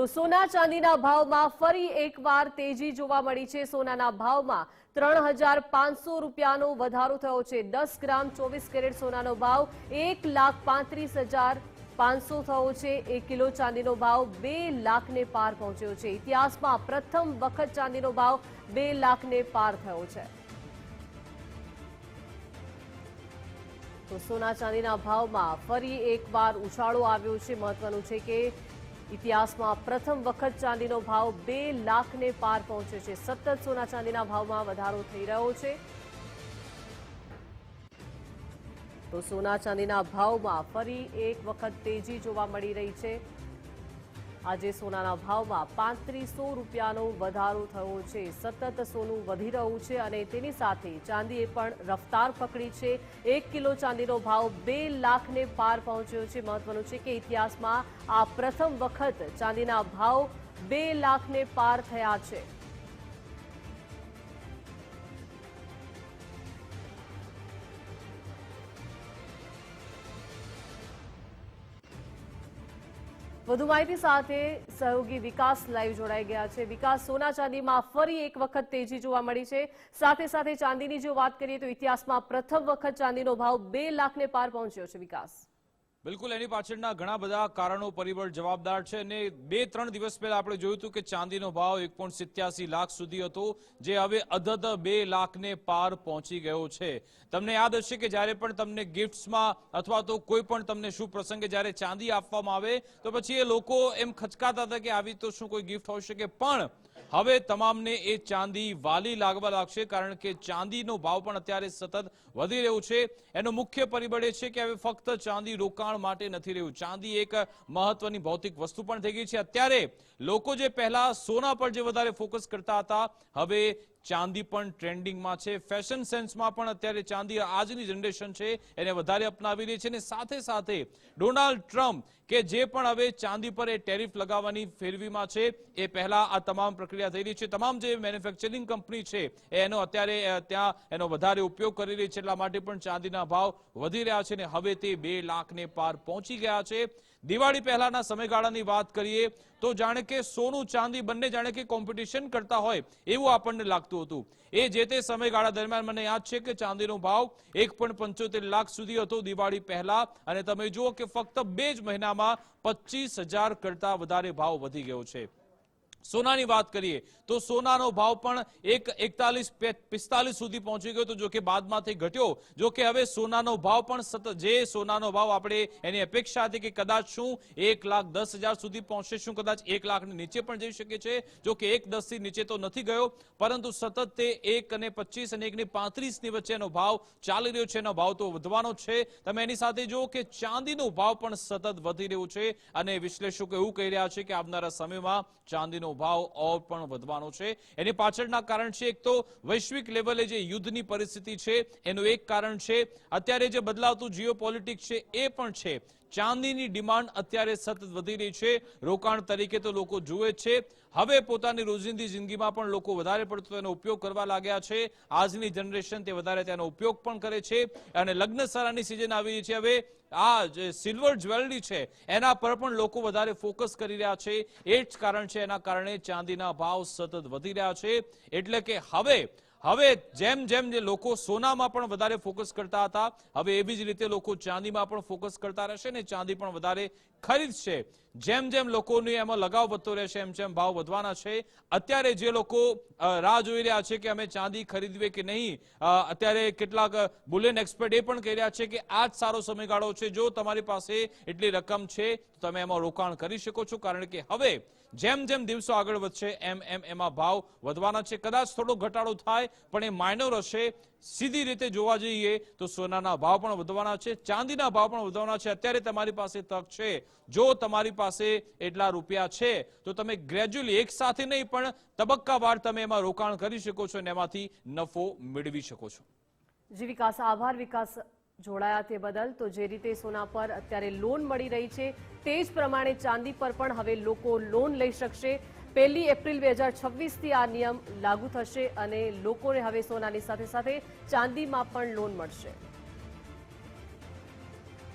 તો સોના ચાંદીના ભાવમાં ફરી એકવાર તેજી જોવા મળી છે. સોનાના ભાવમાં ત્રણ હજાર પાંચસો રૂપિયાનો વધારો થયો છે. દસ ગ્રામ ચોવીસ કેરેટ સોનાનો ભાવ એક લાખ પાંત્રીસ હજાર પાંચસો થયો છે. એક કિલો ચાંદીનો ભાવ બે લાખને પાર પહોંચ્યો છે. ઇતિહાસમાં પ્રથમ વખત ચાંદીનો ભાવ બે લાખને પાર થયો છે. તો સોના ચાંદીના ભાવમાં ફરી એકવાર ઉછાળો આવ્યો છે. મહત્વનું છે કે ઇતિહાસમાં પ્રથમ વખત ચાંદીનો ભાવ બે લાખને પાર પહોંચ્યો છે. સતત સોના ચાંદીના ભાવમાં વધારો થઈ રહ્યો છે. તો સોના ચાંદીના ભાવમાં ફરી એક વખત તેજી જોવા મળી રહી છે. આજે સોનાના ભાવમાં પાંત્રીસો રૂપિયાનો વધારો થયો છે. સતત સોનું વધી રહ્યું છે અને તેની સાથે ચાંદીએ પણ રફતાર પકડી છે. એક કિલો ચાંદીનો ભાવ બે લાખને પાર પહોંચ્યો છે. મહત્વનું છે કે ઇતિહાસમાં આ પ્રથમ વખત ચાંદીના ભાવ બે લાખને પાર થયા છે. વધુ માહિતી સાથે સહયોગી વિકાસ લાઈવ જોડાઈ ગયા છે. વિકાસ સોના ચાંદીમાં ફરી એક વખત તેજી જોવા મળી છે. સાથે સાથે ચાંદીની જો વાત કરીએ તો ઇતિહાસમાં પ્રથમ વખત ચાંદીનો ભાવ બે લાખને પાર પહોંચ્યો છે વિકાસ. બિલકુલ, એની પાછળના ઘણા બધા કારણો પરિબળ જવાબદાર છે અને બે, ત્રણ દિવસ પહેલા આપણે જોયું હતું કે ચાંદીનો ભાવ એક લાખ સુધી હતો, જે હવે અધધ બે લાખને પાર પહોંચી ગયો છે. તમને યાદ હશે કે જ્યારે પણ તમને ગિફ્ટ્સમાં અથવા તો કોઈ પણ તમને શુભ પ્રસંગે જ્યારે ચાંદી આપવામાં આવે, તો પછી એ લોકો એમ ખચકાતા હતા કે આવી તો શું કોઈ ગિફ્ટ હોઈ શકે? પણ હવે તમામને એ ચાંદી વાલી લાગવા લાગશે, કારણ કે ચાંદીનો ભાવ પણ અત્યારે સતત વધી રહ્યો છે. એનો મુખ્ય પરિબળ એ છે કે હવે ફક્ત ચાંદી રોકાણ માટે નથી રહ્યું. ચાંદી એક મહત્વની ભૌતિક વસ્તુ પણ થઈ ગઈ છે. અત્યારે લોકો જે પહેલા સોના પર જે વધારે ફોકસ કરતા હતા, હવે ચાંદી પણ ટ્રેન્ડિંગમાં છે. ફેશન સેન્સમાં પણ અત્યારે ચાંદી આજની જનરેશન છે. એને વધારે અપનાવી રહી છે અને સાથે સાથે ડોનાલ્ડ ટ્રમ્પ કે જે પણ હવે ચાંદી પર એ ટેરિફ લગાવવાની ફેરવીમાં છે, એ પહેલા આ તમામ પ્રક્રિયા થઈ રહી છે. તમામ જે મેન્યુફેક્ચરિંગ કંપની છે એનો અત્યારે ત્યાં એનો વધારે ઉપયોગ કરી રહી છે. એટલા માટે પણ ચાંદીના ભાવ વધી રહ્યા છે અને હવે તે બે લાખને પાર પહોંચી ગયા છે. દિવાળી પહેલાના સમયગાળાની વાત કરીએ તો જાણે કે સોનું ચાંદી બંને જાણે કે કોમ્પિટિશન કરતા હોય એવું આપણને લાગતું હતું. એ જે તે સમયગાળા દરમિયાન મને યાદ છે કે ચાંદીનો ભાવ એક લાખ સુધી હતો દિવાળી પહેલા અને તમે જુઓ કે ફક્ત બે જ મહિનામાં પચીસ કરતા વધારે ભાવ વધી ગયો છે. સોનાની વાત કરીએ, તો સોનાનો ભાવ પણ એક એકતાલીસ પિસ્તાલીસ સુધી પહોંચી ગયો જો કે બાદમાંથી ઘટ્યો. જો કે હવે સોનાનો ભાવ પણ જે સોનાનો ભાવ આપણે એની અપેક્ષા હતી કે કદાચ શું એક લાખ દસ હજાર સુધી પહોંચશે, શું કદાચ એક લાખની નીચે પણ જઈ શકે છે, જો કે એક દસથી નીચે તો નથી ગયો, પરંતુ સતત તે એક અને પચીસ અને એકની પાંત્રીસની વચ્ચેનો ભાવ ચાલી રહ્યો છે, એનો ભાવ તો વધવાનો છે. તમે એની સાથે જુઓ કે ચાંદીનો ભાવ પણ સતત વધી રહ્યો છે, અને વિશ્લેષકો એવું કહી રહ્યા છે કે આવનારા સમયમાં ચાંદીનો ભાવ ઓર પણ વધવાનો છે. એની પાછળના કારણ છે, એક તો વૈશ્વિક લેવલે જે યુદ્ધની પરિસ્થિતિ છે, એનું એક કારણ છે, અત્યારે જે બદલાતું જીઓ છે, એ પણ છે. ચાંદીની ડિમાન્ડ અત્યારે સતત વધી રહી છે. રોકાણ તરીકે તો લોકો જુએ છે. હવે પોતાની રોજિંદી જિંદગીમાં પણ લોકો વધારે પડતો તેનો ઉપયોગ કરવા લાગ્યા છે. આજની જનરેશન તે વધારે તેનો ઉપયોગ પણ કરે છે અને લગ્ન સરાની સિઝન આવી રહી છે. હવે આ જે સિલ્વર જ્વેલરી છે, એના પર પણ લોકો વધારે ફોકસ કરી રહ્યા છે. એ જ કારણ છે, એના કારણે ચાંદીના ભાવ સતત વધી રહ્યા છે. એટલે કે હવે હવે જેમ જેમ જે લોકો સોનામાં પણ વધારે ફોકસ કરતા હતા, હવે એવી જ રીતે લોકો ચાંદીમાં પણ ફોકસ કરતા રહેશે ને ચાંદી પણ વધારે ખરીદશે જેમ જેમ લોકોની એમાં લગાવ વધતો રહેશે, એમ જેમ ભાવ વધવાના છે. અત્યારે જે લોકો રાહ જોઈ રહ્યા છે કે અમે ચાંદી ખરીદવે કે નહીં અત્યારે કેટલાક બુલિયન એક્સપર્ટ એ પણ કહી રહ્યા છે કે આ જ સારો સમયગાળો છે. જો તમારી પાસે એટલી રકમ છે તમે એમાં રોકાણ કરી શકો છો. કારણ કે હવે જેમ જેમ દિવસો આગળ વધશે, એમ એમ એમાં ભાવ વધવાના છે. કદાચ થોડો ઘટાડો થાય, પણ એ માઇનોર હશે. સીધી રીતે જોવા જઈએ તો સોનાના ભાવ પણ વધવાના છે, ચાંદીના ભાવ પણ વધવાના છે. અત્યારે તમારી પાસે તક છે. જો તમારી પાસે એટલા રૂપિયા છે, તો તમે ગ્રેજ્યુઅલી એક સાથે નહીં, પણ તબક્કાવાર તમે એમાં રોકાણ કરી શકો છો અને એમાંથી નફો મેળવી શકો છો. જી, વિકાસ, આભાર. વિકાસ જોડાયા તે બદલ. તો જે રીતે સોના પર અત્યારે લોન મળી રહી છે, તે જ પ્રમાણે ચાંદી પર પણ હવે લોકો લોન લઈ શકશે. પહેલી એપ્રિલ બે હજાર છવ્વીસથી આ નિયમ લાગુ થશે અને લોકોને હવે સોનાની સાથે સાથે ચાંદીમાં પણ લોન મળશે.